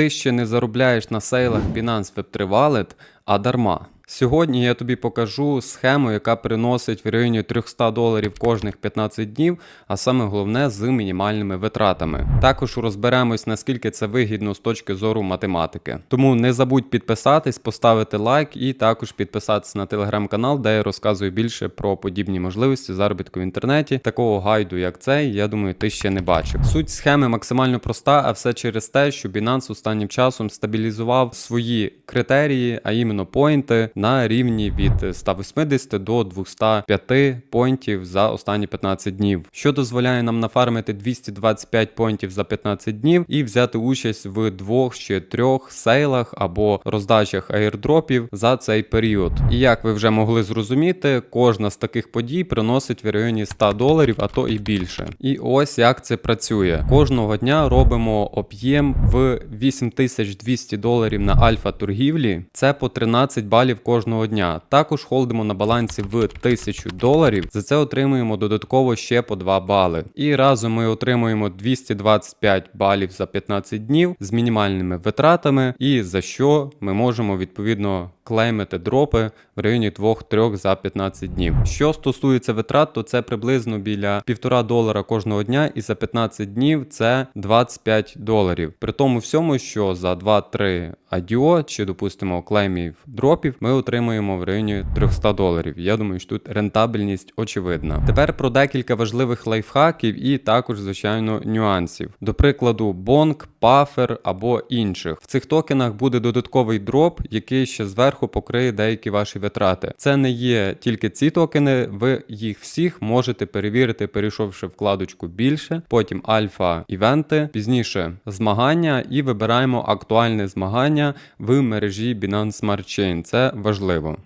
ти ще не заробляєш на сейлах Binance Web3 Wallet, а дарма. Сьогодні я тобі покажу схему, яка приносить в районі 300 доларів кожних 15 днів, а саме головне з мінімальними витратами. Також розберемось, наскільки це вигідно з точки зору математики. Тому не забудь підписатись, поставити лайк і також підписатися на телеграм-канал, де я розказую більше про подібні можливості заробітку в інтернеті. Такого гайду, як цей, я думаю, ти ще не бачив. Суть схеми максимально проста, а все через те, що Binance останнім часом стабілізував свої критерії, а іменно поінти на рівні від 180 до 205 поінтів за останні 15 днів, що дозволяє нам нафармити 225 поінтів за 15 днів і взяти участь в двох чи трьох сейлах або роздачах аірдропів за цей період. І як ви вже могли зрозуміти, кожна з таких подій приносить в районі 100 доларів, а то і більше. І ось як це працює. Кожного дня робимо об'єм в 8200 доларів на альфа торгівлі. Це по 13 балів кожного дня. Також холдимо на балансі в 1000 доларів. За це отримуємо додатково ще по 2 бали. І разом ми отримуємо 225 балів за 15 днів з мінімальними витратами, і за що ми можемо відповідно клеймити дропи в районі 2-3 за 15 днів. Що стосується витрат, то це приблизно біля 1,5 долара кожного дня, і за 15 днів це 25 доларів. При тому всьому, що за 2-3 адіо чи, допустимо, клеймів дропів, ми отримуємо в районі 300 доларів. Я думаю, що тут рентабельність очевидна. Тепер про декілька важливих лайфхаків і також, звичайно, нюансів. До прикладу, бонк, пафер або інших. В цих токенах буде додатковий дроп, який ще зверху покриє деякі ваші витрати. Це не є тільки ці токени, ви їх всіх можете перевірити, перейшовши вкладочку більше, потім альфа івенти, пізніше змагання і вибираємо актуальне змагання в мережі Binance Smart Chain. Це важливо.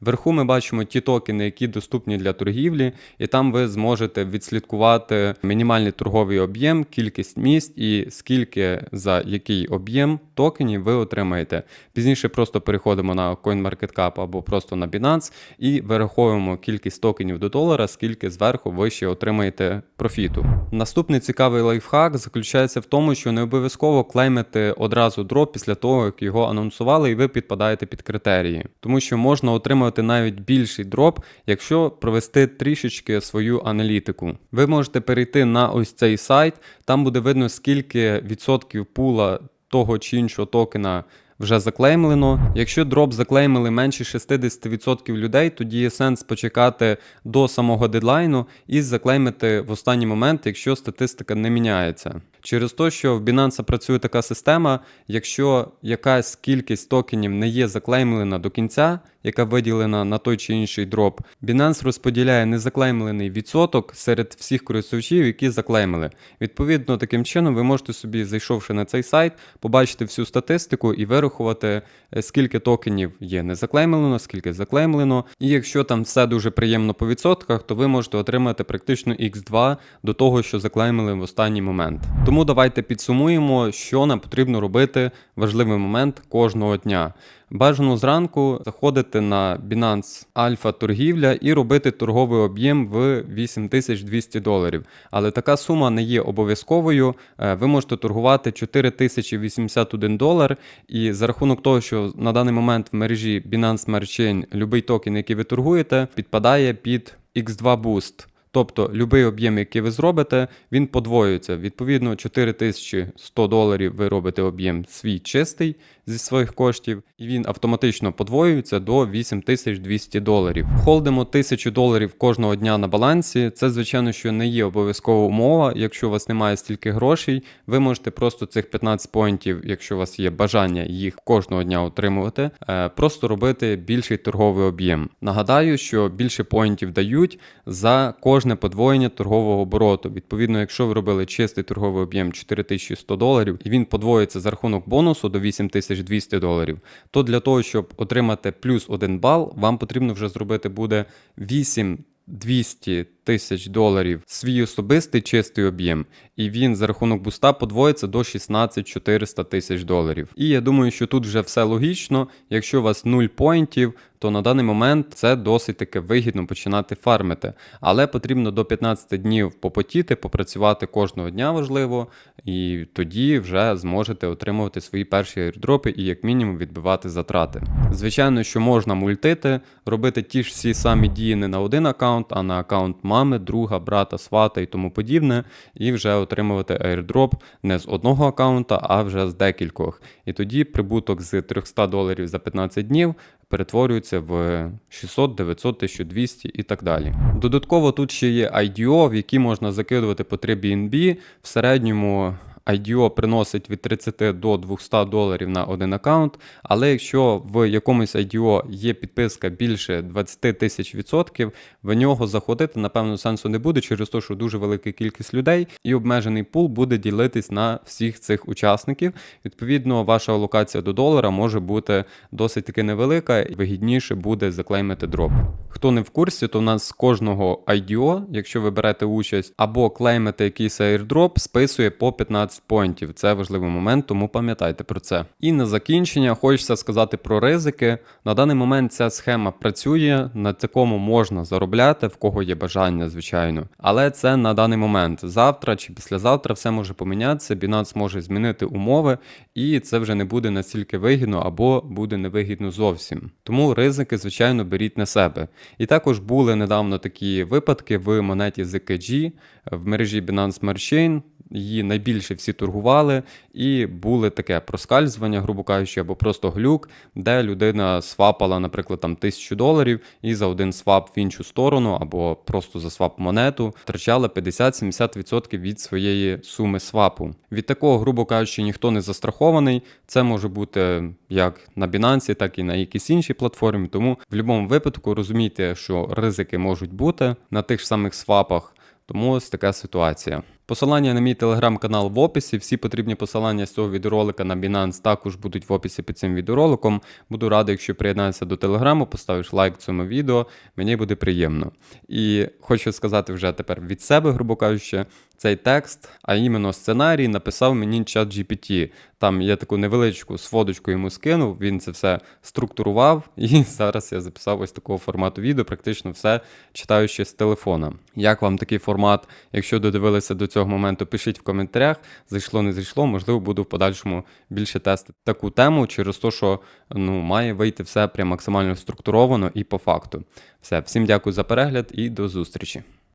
Вверху ми бачимо ті токени, які доступні для торгівлі, і там ви зможете відслідкувати мінімальний торговий об'єм, кількість місць і скільки за який об'єм токенів ви отримаєте. Пізніше просто переходимо на CoinMarketCap або просто на Binance і вираховуємо кількість токенів до долара, скільки зверху ви ще отримаєте профіту. Наступний цікавий лайфхак заключається в тому, що не обов'язково клеймити одразу дроп після того, як його анонсували, і ви підпадаєте під критерії, тому що можна отримати навіть більший дроп, якщо провести трішечки свою аналітику. Ви можете перейти на ось цей сайт, там буде видно, скільки відсотків пула того чи іншого токена. Вже заклеймлено. Якщо дроп заклеймили менше 60% людей, тоді є сенс почекати до самого дедлайну і заклеймити в останній момент, якщо статистика не міняється. Через те, що в Binance працює така система, якщо якась кількість токенів не є заклеймлена до кінця, яка виділена на той чи інший дроп, Binance розподіляє незаклеймлений відсоток серед всіх користувачів, які заклеймили. Відповідно, таким чином ви можете собі, зайшовши на цей сайт, побачити всю статистику і вирахувати, е, скільки токенів є незаклеймлено, скільки заклеймлено. І якщо там все дуже приємно по відсотках, то ви можете отримати практично X2 до того, що заклеймили в останній момент. Тому давайте підсумуємо, що нам потрібно робити важливий момент кожного дня. Бажано зранку заходити на Binance Alpha торгівля і робити торговий об'єм в 8200 доларів. Але така сума не є обов'язковою. Е, Ви можете торгувати 4081 долар, і за рахунок того, що на даний момент в мережі Binance Chain будь-який токен, який ви торгуєте, підпадає під X2 Boost. Тобто будь-який об'єм, який ви зробите, він подвоюється. Відповідно, 4100 доларів ви робите об'єм свій чистий зі своїх коштів, і він автоматично подвоюється до 8200 доларів. Холдимо 1000 доларів кожного дня на балансі. Це, звичайно, що не є обов'язкова умова. Якщо у вас немає стільки грошей, ви можете просто цих 15 поінтів, якщо у вас є бажання їх кожного дня отримувати, е, просто робити більший торговий об'єм. Нагадаю, що більше поінтів дають за кожне подвоєння торгового обороту. Відповідно, якщо ви робили чистий торговий об'єм 4100 доларів, і він подвоїться за рахунок бонусу до 8200 доларів, то для того, щоб отримати плюс 1 бал, вам потрібно вже зробити буде 8200 тисяч доларів свій особистий чистий об'єм, і він за рахунок буста подвоїться до 16 400 тисяч доларів. І я думаю, що тут вже все логічно. Якщо у вас 0 поінтів, то на даний момент це досить таки вигідно починати фармити. Але потрібно до 15 днів попотіти, попрацювати кожного дня важливо, і тоді вже зможете отримувати свої перші airdропи і як мінімум відбивати затрати. Звичайно, що можна мультити, робити ті ж всі самі дії не на один аккаунт, а на аккаунт мами, друга, брата, свата і тому подібне, і вже отримувати airdrop не з одного аккаунта, а вже з декількох. І тоді прибуток з 300 доларів за 15 днів перетворюється в 600, 900, 1200 і так далі. Додатково тут ще є IDO, в які можна закидувати по 3 BNB. В середньому IDO приносить від 30 до 200 доларів на один аккаунт, але якщо в якомусь IDO є підписка більше 20 тисяч відсотків, в нього заходити, напевно, сенсу не буде через те, що дуже велика кількість людей і обмежений пул буде ділитись на всіх цих учасників. Відповідно, ваша алокація до долара може бути досить таки невелика і вигідніше буде заклеймити дроп. Хто не в курсі, то у нас з кожного IDO, якщо ви берете участь або клеймите якийсь airdrop, списує по 15 поінтів. Це важливий момент, тому пам'ятайте про це. І на закінчення хочеться сказати про ризики. На даний момент ця схема працює, на такому можна заробляти, в кого є бажання, звичайно. Але це на даний момент. Завтра чи післязавтра все може помінятися, Binance може змінити умови, і це вже не буде настільки вигідно або буде невигідно зовсім. Тому ризики, звичайно, беріть на себе. І також були недавно такі випадки в монеті ZKG в мережі Binance Smart Chain. Її найбільше всі торгували, і були таке проскальзування, грубо кажучи, або просто глюк, де людина свапала, наприклад, там тисячу доларів і за один свап в іншу сторону, або просто за свап монету втрачала 50-70% від своєї суми свапу. Від такого, грубо кажучи, ніхто не застрахований. Це може бути як на Binance, так і на якійсь іншій платформі. Тому в будь-якому випадку розумійте, що ризики можуть бути на тих ж самих свапах. Тому ось така ситуація. Посилання на мій телеграм-канал в описі. Всі потрібні посилання з цього відеоролика на Binance також будуть в описі під цим відеороликом. Буду радий, якщо приєднаєшся до телеграму, поставиш лайк цьому відео. Мені буде приємно. І хочу сказати вже тепер від себе, грубо кажучи, цей текст, а іменно сценарій, написав мені чат GPT. Там я таку невеличку сводочку йому скинув, він це все структурував, і зараз я записав ось такого формату відео, практично все читаючи з телефона. Як вам такий формат? Якщо додивилися до цього моменту, пишіть в коментарях. Зайшло, не зайшло, можливо, буду в подальшому більше тестити таку тему через те, що ну, має вийти все прям максимально структуровано і по факту. Все, всім дякую за перегляд і до зустрічі.